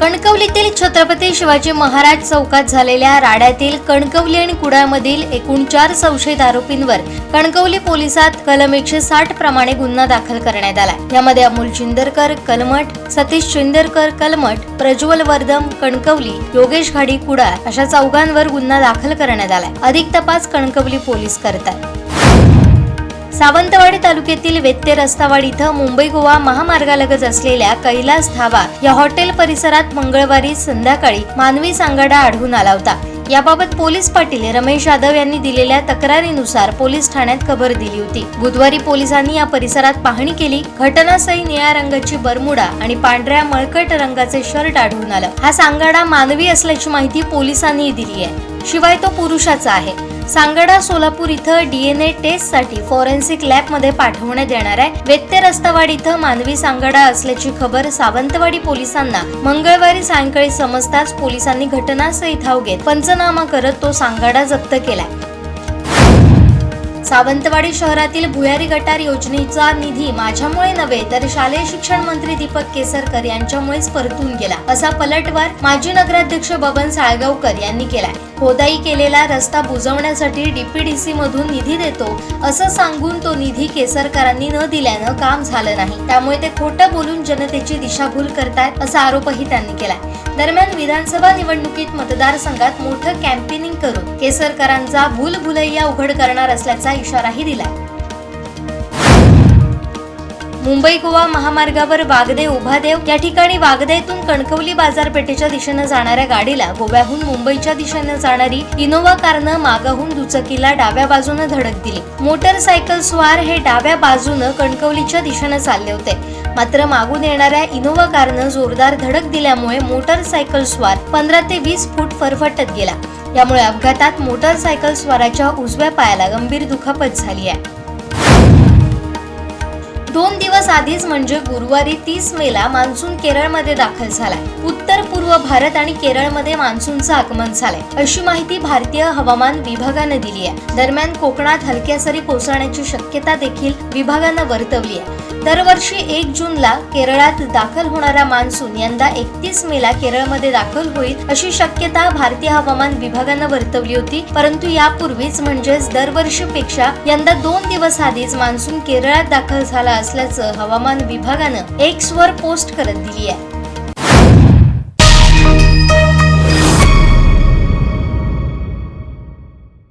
कणकवलीतील छत्रपती शिवाजी महाराज चौकात झालेल्या राड्यातील कणकवली आणि कुडाळमधील एकूण चार संशयित आरोपींवर कणकवली पोलिसात कलम एकशे साठ प्रमाणे गुन्हा दाखल करण्यात आला. यामध्ये अमोल चिंदरकर कलमठ सतीश चिंदरकर कलमठ प्रज्वल वर्धम कणकवली योगेश घाडी कुडाळ अशा चौघांवर गुन्हा दाखल करण्यात आलाय अधिक तपास कणकवली पोलीस करतात. सावंतवाडी तालुक्यातील वेत्ते रस्तावाड इथं मुंबई गोवा महामार्गालगत असलेल्या कैलास धाबा या हॉटेल परिसरात मंगळवारी संध्याकाळी मानवी सांगाडा आढळून आला होता. याबाबत पोलीस पाटील रमेश यादव यांनी दिलेल्या तक्रारीनुसार पोलीस ठाण्यात खबर दिली होती. बुधवारी पोलिसांनी या परिसरात पाहणी केली. घटनास्थळी निळ्या रंगाची बरमुडा आणि पांढऱ्या मळकट रंगाचे शर्ट आढळून आलं. हा सांगाडा मानवी असल्याची माहिती पोलिसांनी दिली आहे. शिवाय तो पुरुषाचा आहे. सांगडा सोलापूर इथं डीएनए टेस्टसाठी फॉरेन्सिक लॅबमध्ये पाठवण्यात येणार आहे. वेत्ते रस्तावाड इथं मानवी सांगडा असल्याची खबर सावंतवाडी पोलिसांना. मंगळवारी सायंकाळी समजताच पोलिसांनी घटनास्थळी धाव घेत पंचनामा करत तो सांगाडा जप्त केलाय. सावंतवाडी शहरातील भुयारी गटार योजनेचा निधी माझ्यामुळे नव्हे तर शालेय शिक्षण मंत्री दीपक केसरकर यांच्यामुळेच परतून गेला असा पलटवार माजी नगराध्यक्ष बबन साळगावकर यांनी केलाय. खोदाई केलेला रस्ता बुजवण्यासाठी डीपीडीसी मधून निधी देतो असं सांगून तो निधी केसरकरांनी न दिल्यानं काम झालं नाही. त्यामुळे ते खोटं बोलून जनतेची दिशाभूल करतायत असा आरोपही त्यांनी केलाय. दरम्यान विधानसभा निवडणुकीत मतदारसंघात मोठं कॅम्पेनिंग करून केसरकरांचा भूलभुलैया उघड करणार असल्याचा इशाराही दिलाय. मुंबई गोवा महामार्गावर वागदे उभादेव या ठिकाणी वागदेतून कणकवली बाजारपेठेच्या दिशेनं जाणाऱ्या गाडीला गोव्याहून मुंबईच्या दिशेनं जाणारी इनोव्हा कारनं मागाहून दुचकीला डाव्या बाजूनं धडक दिली. मोटरसायकल स्वार हे डाव्या बाजूनं कणकवलीच्या दिशेनं चालले होते. मात्र मागून येणाऱ्या इनोव्हा कारनं जोरदार धडक दिल्यामुळे मोटरसायकल स्वार पंधरा ते वीस फूट फरफटत गेला. यामुळे अपघातात मोटरसायकल स्वाराच्या उजव्या पायाला गंभीर दुखापत झाली आहे. दोन दिवस आधीच म्हणजे गुरुवारी तीस मेला मान्सून केरळमध्ये दाखल झालाय. उत्तर पूर्व भारत आणि केरळमध्ये मान्सूनचं आगमन झालंय. अशी माहिती भारतीय हवामान विभागानं दिली आहे. दरम्यान कोकणात हलक्या सरी कोसळण्याची शक्यता देखील विभागानं वर्तवली आहे. दरवर्षी एक जूनला केरळात दाखल होणारा मान्सून यंदा एकतीस मेला केरळमध्ये दाखल होईल अशी शक्यता भारतीय हवामान विभागानं वर्तवली होती. परंतु यापूर्वीच म्हणजेच दरवर्षीपेक्षा यंदा दोन दिवस आधीच मान्सून केरळात दाखल झाला असल्याचं हवामान विभागानं एक्स वर पोस्ट करत दिली आहे.